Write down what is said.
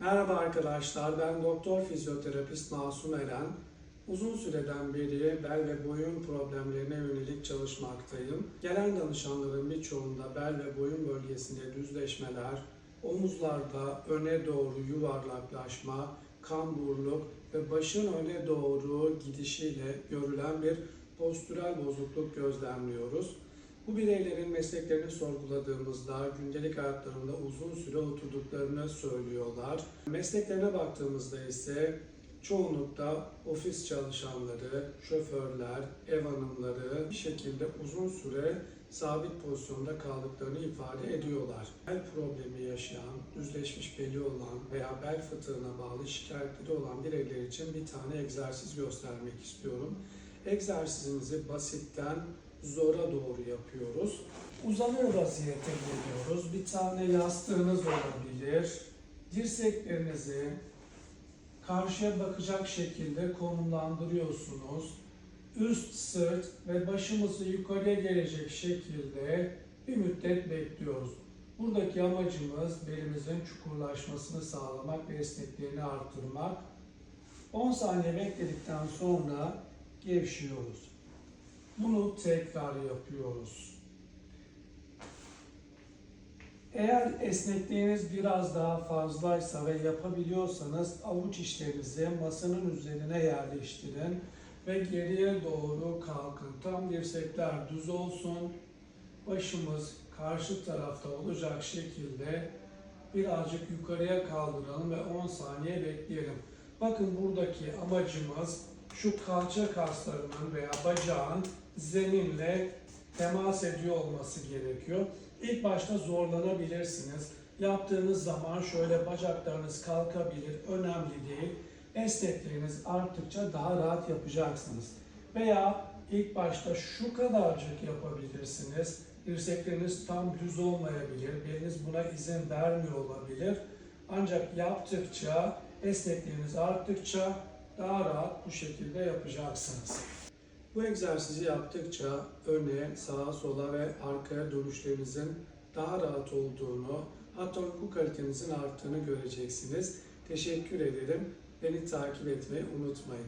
Merhaba arkadaşlar, ben doktor fizyoterapist Masum Eren. Uzun süreden beri bel ve boyun problemlerine yönelik çalışmaktayım. Gelen danışanların birçoğunda bel ve boyun bölgesinde düzleşmeler, omuzlarda öne doğru yuvarlaklaşma, kamburluk ve başın öne doğru gidişiyle görülen bir postürel bozukluk gözlemliyoruz. Bireylerin mesleklerini sorguladığımızda gündelik hayatlarında uzun süre oturduklarını söylüyorlar. Mesleklerine baktığımızda ise çoğunlukla ofis çalışanları, şoförler, ev hanımları bir şekilde uzun süre sabit pozisyonda kaldıklarını ifade ediyorlar. Bel problemi yaşayan, düzleşmiş beli olan veya bel fıtığına bağlı şikayetleri olan bireyler için bir tane egzersiz göstermek istiyorum. Egzersizimizi basitten zora doğru yapıyoruz. Uzanır vaziyete geliyoruz. Bir tane yastığınız olabilir. Dirseklerinizi karşıya bakacak şekilde konumlandırıyorsunuz. Üst sırt ve başımızı yukarıya gelecek şekilde bir müddet bekliyoruz. Buradaki amacımız belimizin çukurlaşmasını sağlamak ve esnekliğini arttırmak. 10 saniye bekledikten sonra gevşiyoruz. Bunu tekrar yapıyoruz. Eğer esnekliğiniz biraz daha fazlaysa ve yapabiliyorsanız avuç içlerinizi masanın üzerine yerleştirin ve geriye doğru kalkın. Tam dirsekler düz olsun. Başımız karşı tarafta olacak şekilde birazcık yukarıya kaldıralım ve 10 saniye bekleyelim. Bakın buradaki amacımız şu kalça kaslarının veya bacağın zeminle temas ediyor olması gerekiyor. İlk başta zorlanabilirsiniz. Yaptığınız zaman şöyle bacaklarınız kalkabilir, önemli değil. Esnekliğiniz arttıkça daha rahat yapacaksınız. Veya ilk başta şu kadarcık yapabilirsiniz. Dirsekleriniz tam düz olmayabilir, beliniz buna izin vermiyor olabilir. Ancak yaptıkça, esnekliğiniz arttıkça daha rahat bu şekilde yapacaksınız. Bu egzersizi yaptıkça öne, sağa, sola ve arkaya dönüşlerinizin daha rahat olduğunu, hatta uyku kalitenizin arttığını göreceksiniz. Teşekkür ederim. Beni takip etmeyi unutmayın.